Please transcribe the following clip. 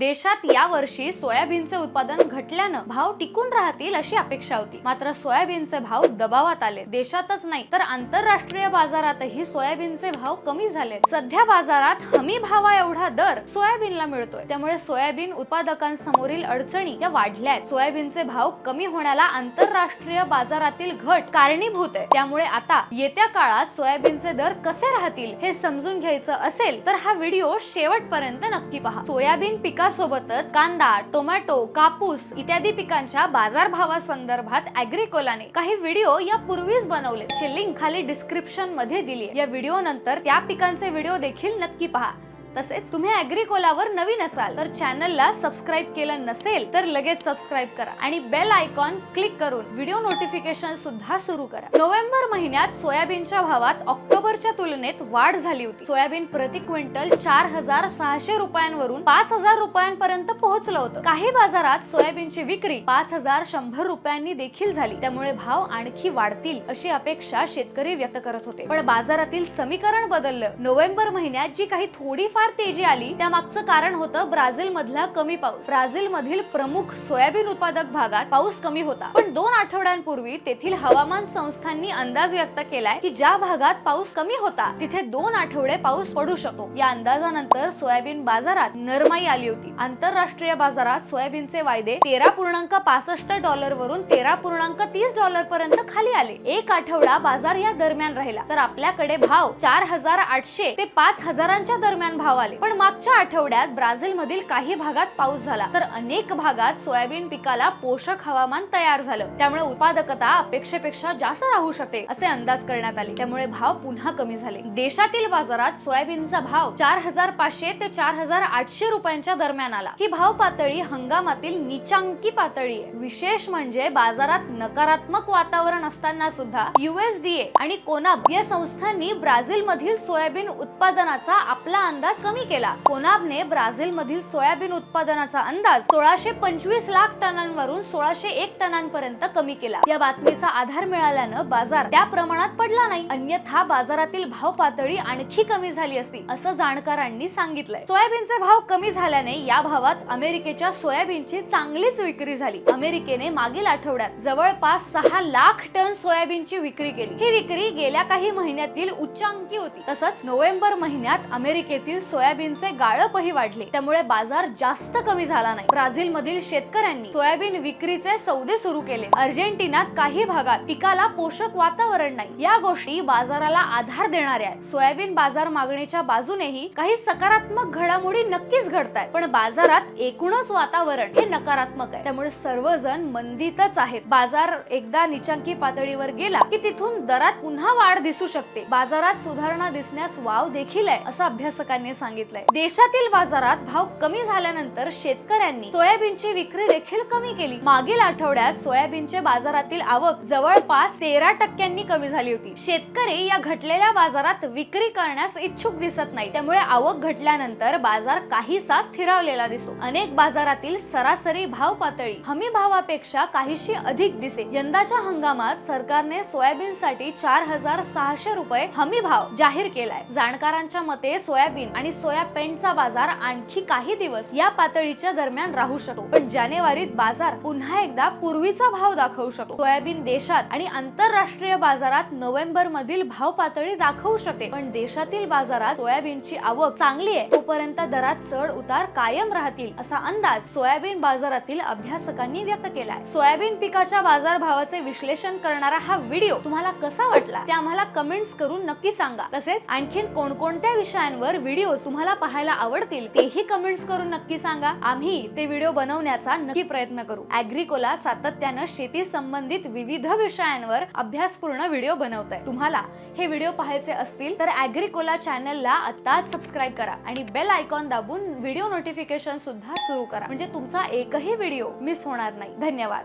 देशात यावर्षी सोयाबीनचे उत्पादन घटल्यानं भाव टिकून राहतील अशी अपेक्षा होती. मात्र सोयाबीनचे भाव दबावात आले. देशातच नाही तर आंतरराष्ट्रीय बाजारातही सोयाबीनचे भाव कमी झाले. सध्या बाजारात हमी भावा एवढा दर सोयाबीनला मिळतोय. त्यामुळे सोयाबीन उत्पादकांसमोरील अडचणी या वाढल्या आहेत. सोयाबीनचे भाव कमी होण्याला आंतरराष्ट्रीय बाजारातील घट कारणीभूत आहे. त्यामुळे आता येत्या काळात सोयाबीनचे दर कसे राहतील हे समजून घ्यायचं असेल तर हा व्हिडिओ शेवटपर्यंत नक्की पहा. सोयाबीन पिकासोबतच कांदा टोमॅटो कापूस इत्यादी पिकांच्या बाजारभावासंदर्भात अॅग्रिकोलाने काही व्हिडिओ या पूर्वीच बनवले ची लिंक खाली डिस्क्रिप्शनमध्ये दिली या व्हिडिओ नंतर त्या पिकांचे व्हिडिओ देखील नक्की पहा. तसेच तुम्ही अॅग्रिकोलावर नवीन असाल तर चॅनलला सबस्क्राईब केलं नसेल तर लगेच सबस्क्राईब करा आणि बेल आयकॉन क्लिक करून व्हिडिओ नोटिफिकेशन सुद्धा सुरू करा. नोव्हेंबर महिन्यात सोयाबीनच्या भावात ऑक्टोबरच्या तुलनेत वाढ झाली होती. सोयाबीन प्रति क्विंटल चार हजार सहाशे रुपयांवरून पाच हजार रुपयांपर्यंत पोहोचलं होतं. काही बाजारात सोयाबीनची विक्री पाच हजार शंभर रुपयांनी देखील झाली. त्यामुळे भाव आणखी वाढतील अशी अपेक्षा शेतकरी व्यक्त करत होते. पण बाजारातील समीकरण बदललं. नोव्हेंबर महिन्यात जी काही थोडीफार तेजी आली. त्यामागचं कारण होतं ब्राझील मधला कमी पाऊस. ब्राझील मधील प्रमुख सोयाबीन उत्पादक भागात पाऊस कमी होता. पण दोन आठवड्यांपूर्वी तेथील हवामान संस्थांनी अंदाज व्यक्त केलाय की ज्या भागात पाऊस कमी होता तिथे दोन आठवडे पाऊस पडू शकतो. या अंदाजानंतर सोयाबीन बाजारात नरमाई आली होती. आंतरराष्ट्रीय बाजारात सोयाबीनचे वायदे तेरा पूर्णांक पासष्ट डॉलर वरून तेरा पूर्णांक तीस डॉलर पर्यंत खाली आले. एक आठवडा बाजार या दरम्यान राहिला. तर आपल्याकडे भाव चार हजार आठशे ते पाच हजारांच्या दरम्यान भाव आले. पण मागच्या आठवड्यात ब्राझील मधील काही भागात पाऊस झाला. तर अनेक भागात सोयाबीन पिकाला पोषक हवामान तयार झालं. त्यामुळे उत्पादकता अपेक्षेपेक्षा जास्त राहू शकते असे अंदाज करण्यात आले. त्यामुळे भाव पुन्हा कमी झाले. देशातील बाजारात सोयाबीनचा भाव चार हजार पाचशे ते चार हजार आठशे रुपयांच्या दरम्यान आला. ही भाव पातळी हंगामातील निचांकी पातळी आहे. विशेष म्हणजे बाजारात नकारात्मक वातावरण असताना सुद्धा युएसडीए आणि कोनाब या संस्थांनी ब्राझील मधील सोयाबीन उत्पादनाचा आपला अंदाज कमी केला. कोनाबने ब्राझील मधील सोयाबीन उत्पादनाचा अंदाज सोळाशे पंचवीस लाख टनांवरून सोळाशे एक टनांपर्यंत कमी केला. या बातमीचा आधार मिळाल्यानं बाजार त्या प्रमाणात पडला नाही. अन्यथा बाजारातील भाव पातळी आणखी कमी झाली असती असं जाणकारांनी सांगितलंय. सोयाबीनचे भाव कमी झाल्याने या भावात अमेरिकेच्या सोयाबीनची चांगलीच विक्री झाली. अमेरिकेने मागील आठवड्यात जवळपास सहा लाख टन सोयाबीनची विक्री केली. ही विक्री गेल्या काही महिन्यातील उच्चांकी होती. तसंच नोव्हेंबर महिन्यात अमेरिकेतील सोयाबीनचे गाळपही वाढले. त्यामुळे बाजार जास्त कमी झाला नाही. ब्राझील मधील शेतकऱ्यांनी सोयाबीन विक्रीचे सौदे सुरू केले. अर्जेंटिनात काही भागात पिकाला पोषक वातावरण नाही. या गोष्टी बाजाराला आधार देणाऱ्या आहेत. सोयाबीन बाजार मागणीच्या बाजूनेही काही सकारात्मक घडामोडी नक्कीच घडत आहेत पण बाजारात एकूणच वातावरण हे नकारात्मक आहे. त्यामुळे सर्वजण मंदीतच आहेत. बाजार एकदा निचांकी पातळीवर गेला की तिथून दरात पुन्हा वाढ दिसू शकते. बाजारात सुधारणा दिसण्यास वाव देखील आहे असं अभ्यासकांनी सांगितलंय. देशातील बाजारात भाव कमी झाल्यानंतर शेतकऱ्यांनी सोयाबीनची विक्री देखील कमी केली. मागील आठवड्यात सोयाबीनचे बाजारातील आवक जवळपास तेरा टक्क्यांनी कमी झाली होती. शेतकरी या घटलेल्या बाजारात विक्री करण्यास इच्छुक दिसत नाही. त्यामुळे आवक घटल्यानंतर बाजार काहीसा स्थिरावलेला दिसतो. अनेक बाजारातील सरासरी भाव पातळी हमी भावापेक्षा काहीशी अधिक दिसे. यंदाच्या हंगामात सरकारने सोयाबीनसाठी चार हजार सहाशे रुपये हमी भाव जाहीर केलाय. जाणकारांच्या मते सोयाबीन आणि सोया पेंटचा बाजार आणखी काही दिवस या पातळीच्या दरम्यान राहू शकतो. पण जानेवारीत बाजार पुन्हा एकदा पूर्वीचा भाव दाखवू शकतो. सोयाबीन देशात आणि आंतरराष्ट्रीय बाजारात नोव्हेंबर मधील भाव पातळी दाखवू शकते. पण देशातील बाजारात सोयाबीनची आवक चांगली आहे. तोपर्यंत दरात चढ उतार कायम राहतील असा अंदाज सोयाबीन बाजारातील अभ्यासकांनी व्यक्त केलाय. सोयाबीन पिकाच्या बाजार भावाचे विश्लेषण करणारा हा व्हिडिओ तुम्हाला कसा वाटला ते आम्हाला कमेंट्स करून नक्की सांगा. तसेच आणखीन कोणकोणत्या विषयांवर व्हिडिओ तुम्हाला पाहायला आवडतील तेही कमेंट्स करून नक्की सांगा. आम्ही ते व्हिडिओ बनवण्याचा नक्की प्रयत्न करू. अॅग्रिकोला सातत्यानं शेती संबंधित विविध विषयांवर अभ्यासपूर्ण व्हिडिओ बनवत आहे तुम्हाला हे व्हिडिओ पाहायचे असतील तर अॅग्रिकोला चॅनलला आताच सबस्क्राईब करा आणि बेल आयकॉन दाबून व्हिडिओ नोटिफिकेशन सुद्धा सुरू करा. म्हणजे तुमचा एकही व्हिडिओ मिस होणार नाही. धन्यवाद.